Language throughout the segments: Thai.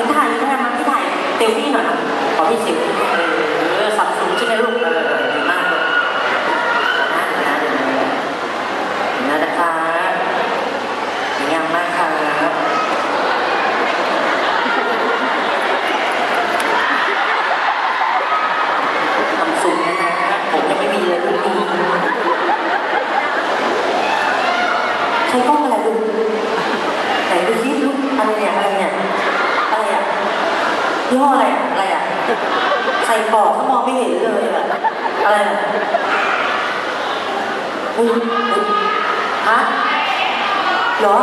เห็นถ่ายอยู่ใช่ไหมมาที่ถ่ายเซลฟี่หน่อยนะขอพี่สิบลฟี่เออสับสูงใช่ไหมลูกเออดีมากเลยนะนะนะนะคะดีงามมากครับ ทำสูงนะนะผมยังไม่มีเลยลูกนี้ใช้กล้องอะไรดูไหนดูซิลูกอะไรเนี่ยอะไรเนี่ยอะไรอะ ยี่ห้ออะไรอะไรอะใส่ปอกเขามองไม่เห็นเลยอะอะไรอะอุ้ยอุ๊ยฮะเหรอ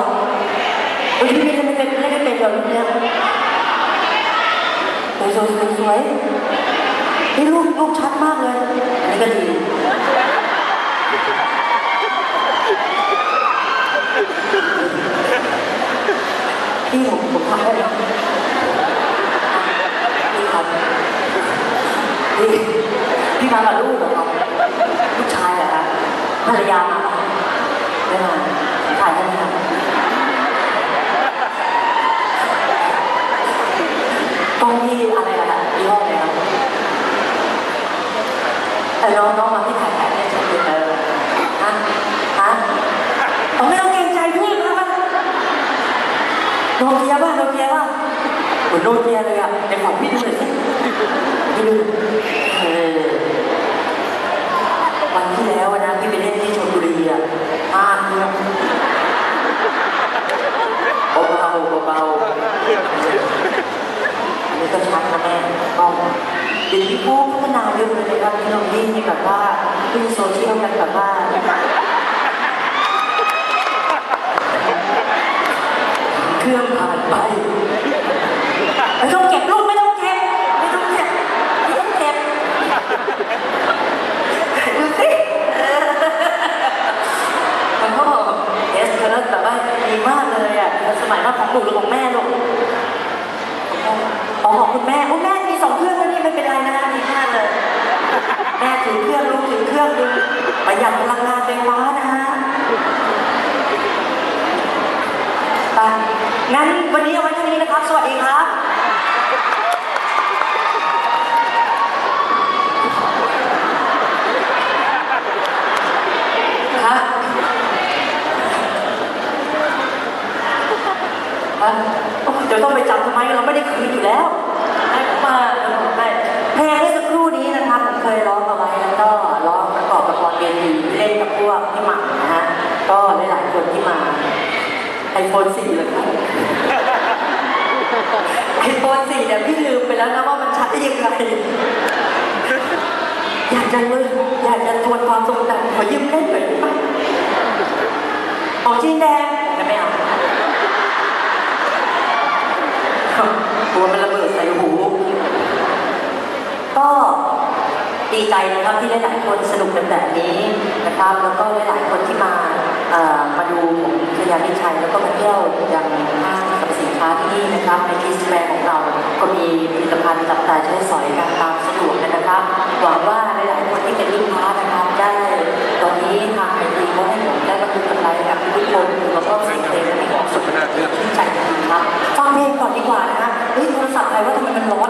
เฮ้ยพี่ไม่ได้ไม่ได้ไม่ได้เป็นเหรอลูกเนี่ยสวยสวยสวยสวยนี่รูปรูปชัดมากเลยอันนี้ก็ดีพี่ผมผมทำได้ ครับพี่พี่มากับลูกเหรอครับลูกชายเหรอครับภรรยามาไม่มาถ่ายได้ไหมครับกล้องที่อะไรอะครับยี่ห้ออะไรครับเออน้องน้องมาที่ถ่ายถ่ายได้ชมดูเออฮะฮะเอาไม่ต้องเกรงใจพี่นะมันโนเกียป่ะโนเกียป่ะ เหมือนโนเกียเลยอะในฝันพี่ดูหน่อยสิพี่ดูเออวันที่แล้วอะนะพี่ไปเล่นที่ชลบุรีอะห้าดเครื่องเบาเบาๆอันนี้ก็ชัดนะแม่กล้องเดี๋ยวนี้พวกพัฒนาเยอะเลยนะครับที่เราวิ่งนี่แบบว่าขึ้นโซเชียลกันแบบว่าเครื่องผ่านไปไม่ต้องเก็บลูกไม่ต้องเก็บไม่ต้องเก็บไม่ต้องเก็บดูสิเออมันก็เอสเธอแบบว่าดีมากเลยอะสมัยว่าของลูกหรือของแม่ ลูกอ๋อขอบคุณแม่โอ้แม่มีสองเครื่องแล้วนี่ไม่เป็นไรนะดีมากเลย แม่ถือเครื่องลูกถือเครื่องดูประหยัดพลังงานไฟฟ้านะฮะไปงั้นวันนี้เอาไว้เท่านี้นะครับ สวัสดีครับ ฮะ อะ ต้องไปจำทำไมเราไม่ได้คืนอยู่แล้วให้ผมมาให้เพลงเมื่อสักครู่นี้นะครับผมเคยร้องเอาไว้แล้วก็ร้องประกอบละครเวทีเล่นกับพวกพี่หม่ำนะฮะก็หลายๆคนที่มาไอโฟนสี่เลยครับไอโฟนสี่เนี่ยพี่ลืมไปแล้วนะว่ามันใช้ยังไงอยากจะเลยอยากจะทวนความทรงจำขอยืมเล่นหน่อยได้ไหมของจีนแดงไม่เอา กลัวมันระเบิดใส่หู ก็ดีใจนะครับที่หลายๆคนสนุกกันแบบนี้นะครับ แล้วก็หลายๆคนที่มามาดูผมชยานิชัยแล้วก็มาเที่ยวยังห้างสรรพสินค้าที่นี่นะครับในทีสแปรของเรา ก็มีผลิตภัณฑ์จับจ่ายใช้สอยกันตามสะดวกนะครับ หวังว่าหลายๆคนที่เป็นลูกค้านะครับได้ตอนนี้ทาง ลดให้ผมได้มาดูกำไรกับทุกคนแล้วก็เสียงเพลงและมีความสุขชื่ใจจริงๆครับฟังเพลงก่อนดีกว่านะฮะเฮ้ยโทรศัพท์ใครว่าทำไมมันร้อน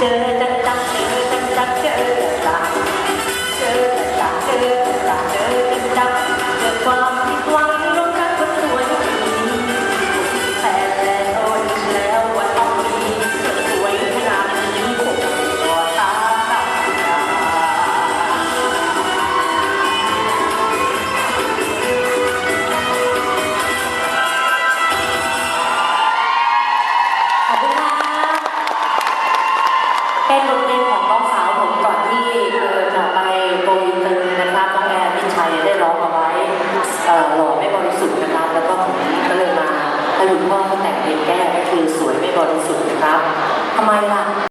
เจอตักตักเจอตักตักเจอตักเจอตักเจอตักเจอตักความ